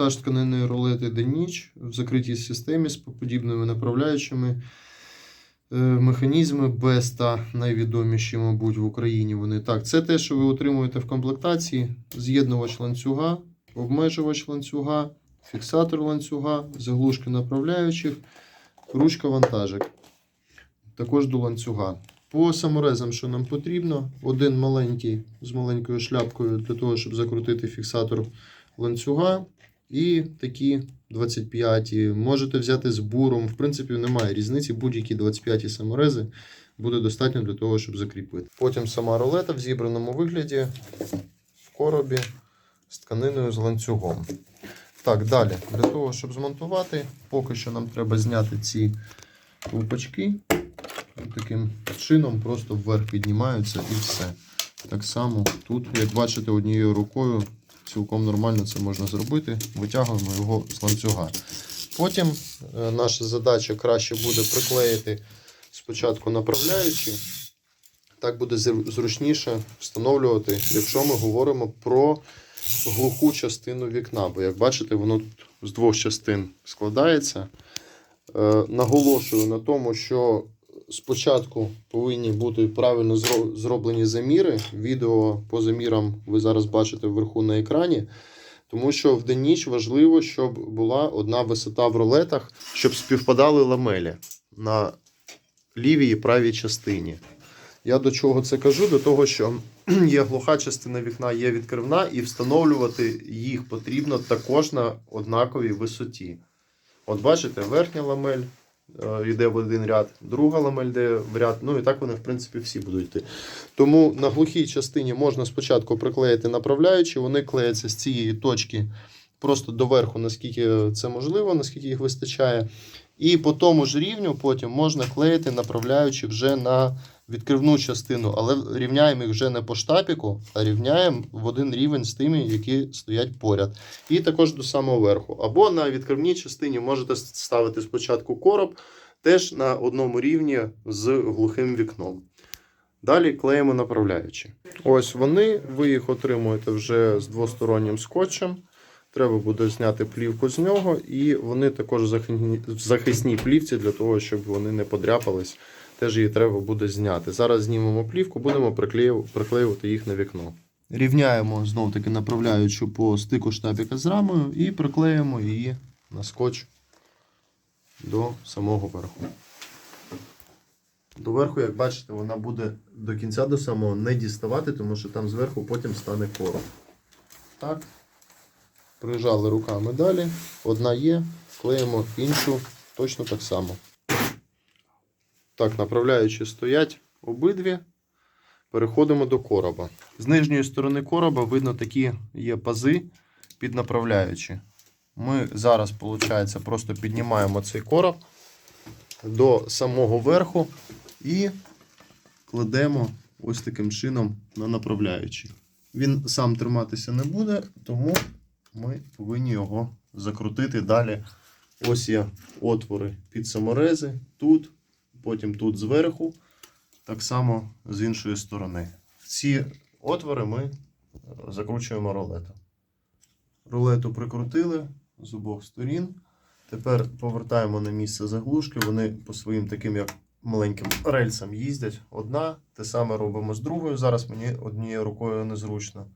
Монтаж тканинної рулети день-ніч в закритій системі з подібними направляючими. Е, Механізми Беста найвідоміші, мабуть, в Україні вони. Так, це те, що ви отримуєте в комплектації: з'єднувач ланцюга, обмежувач ланцюга, фіксатор ланцюга, заглушки направляючих, ручка вантажик. Також до ланцюга. По саморезам, що нам потрібно, один маленький з маленькою шляпкою для того, щоб закрутити фіксатор ланцюга. І такі 25 можете взяти з буром. В принципі, немає різниці. Будь-які 25 саморези буде достатньо для того, щоб закріпити. Потім сама рулета в зібраному вигляді в коробі з тканиною з ланцюгом. Так, далі. Для того, щоб змонтувати, поки що нам треба зняти ці лупачки. Таким чином просто вверх піднімаються і все. Так само тут, як бачите, однією рукою цілком нормально це можна зробити. Витягуємо його з ланцюга. Потім е, наша задача краще буде приклеїти спочатку направляючи. Так буде зручніше встановлювати, якщо ми говоримо про глуху частину вікна. Бо, як бачите, воно тут з двох частин складається. Е, Наголошую на тому, що спочатку повинні бути правильно зроблені заміри. Відео по замірам ви зараз бачите вверху на екрані. Тому що в день ніч важливо, щоб була одна висота в рулетах, щоб співпадали ламелі на лівій і правій частині. Я до чого це кажу? До того, що є глуха частина вікна, є відкривна, і встановлювати їх потрібно також на однаковій висоті. От бачите, верхня ламель йде в один ряд, друга ламель йде в ряд. Ну і так вони, в принципі, всі будуть йти. Тому на глухій частині можна спочатку приклеїти направляючі, вони клеяться з цієї точки просто доверху, наскільки це можливо, наскільки їх вистачає. І по тому ж рівню потім можна клеїти, направляючи вже на відкривну частину, але рівняємо їх вже не по штапіку, а рівняємо в один рівень з тими, які стоять поряд. І також до самого верху. Або на відкривній частині можете ставити спочатку короб, теж на одному рівні з глухим вікном. Далі клеїмо направляючи. Ось вони, ви їх отримуєте вже з двостороннім скотчем. Треба буде зняти плівку з нього, і вони також в захисній плівці для того, щоб вони не подряпались. Теж її треба буде зняти. Зараз знімемо плівку, будемо приклеювати їх на вікно. Рівняємо знов таки направляючу по стику штапіка з рамою і приклеїмо її на скотч до самого верху. До верху, як бачите, вона буде до кінця до самого не діставати, тому що там зверху потім стане короб. Так. Прижали руками далі. Одна є, клеїмо іншу точно так само. Так, направляючи стоять обидві. Переходимо до короба. З нижньої сторони короба видно такі є пази під направляючі. Ми зараз, виходить, просто піднімаємо цей короб до самого верху і кладемо ось таким чином на направляючий. Він сам триматися не буде, тому ми повинні його закрутити далі. Ось є отвори під саморези, тут, потім тут зверху, так само з іншої сторони. Ці отвори ми закручуємо рулету. Рулету прикрутили з обох сторін. Тепер повертаємо на місце заглушки. Вони по своїм таким як маленьким рельсам їздять. Одна, те саме робимо з другою. Зараз мені однією рукою незручно.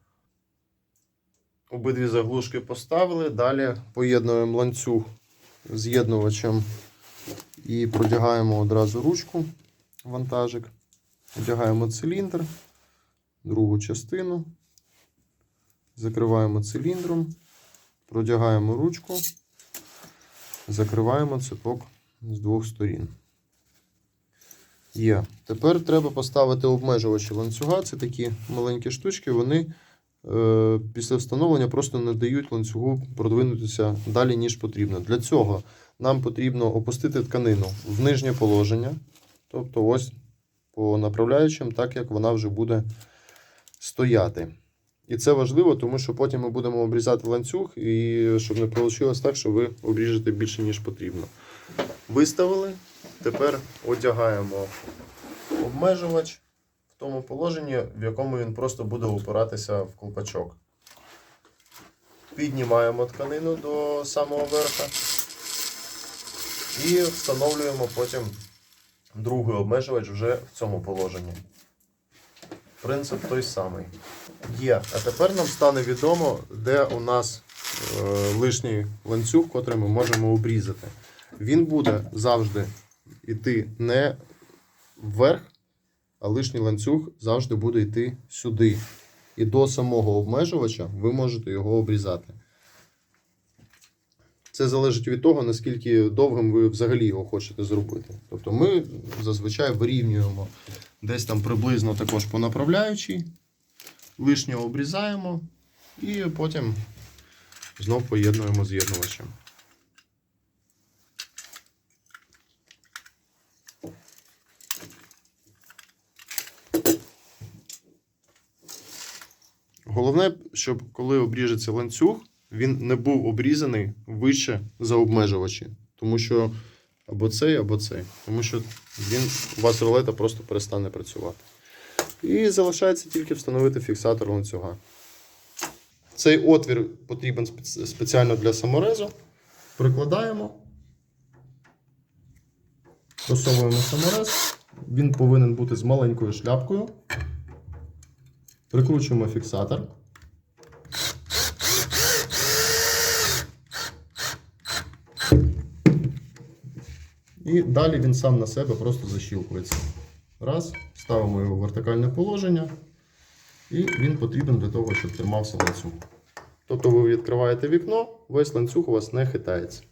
Обидві заглушки поставили. Далі поєднуємо ланцюг з'єднувачем і продягаємо одразу ручку, вантажик. Одягаємо циліндр, другу частину. Закриваємо циліндром, продягаємо ручку, закриваємо цепок з двох сторін. Є. Тепер треба поставити обмежувачі ланцюга. Це такі маленькі штучки, вони після встановлення просто не дають ланцюгу продвинутися далі, ніж потрібно. Для цього нам потрібно опустити тканину в нижнє положення, тобто ось по направляючим, так як вона вже буде стояти. І це важливо, тому що потім ми будемо обрізати ланцюг, і щоб не вийшло так, що ви обріжете більше, ніж потрібно. Виставили. Тепер одягаємо обмежувач тому положенні, в якому він просто буде опиратися в колпачок. піднімаємо тканину до самого верха і встановлюємо потім другий обмежувач вже в цьому положенні. Принцип той самий. Є. А тепер нам стане відомо, де у нас е, лишній ланцюг, котрий ми можемо обрізати. Він буде завжди йти не вверх, а лишній ланцюг завжди буде йти сюди. І до самого обмежувача ви можете його обрізати. Це залежить від того, наскільки довгим ви взагалі його хочете зробити. Тобто ми зазвичай вирівнюємо десь там приблизно також по направляючій, лишнього обрізаємо і потім знов поєднуємо з'єднувачем. Головне, щоб коли обріжеться ланцюг, він не був обрізаний вище за обмежувачі. Тому що або цей, або цей. Тому що він у вас рулета просто перестане працювати. І залишається тільки встановити фіксатор ланцюга. Цей отвір потрібен спеціально для саморезу. Прикладаємо. Просовуємо саморез. Він повинен бути з маленькою шляпкою. Прикручуємо фіксатор. І далі він сам на себе просто защілкується. Раз, ставимо його в вертикальне положення, і він потрібен для того, щоб тримався ланцюг. Тобто ви відкриваєте вікно, весь ланцюг у вас не хитається.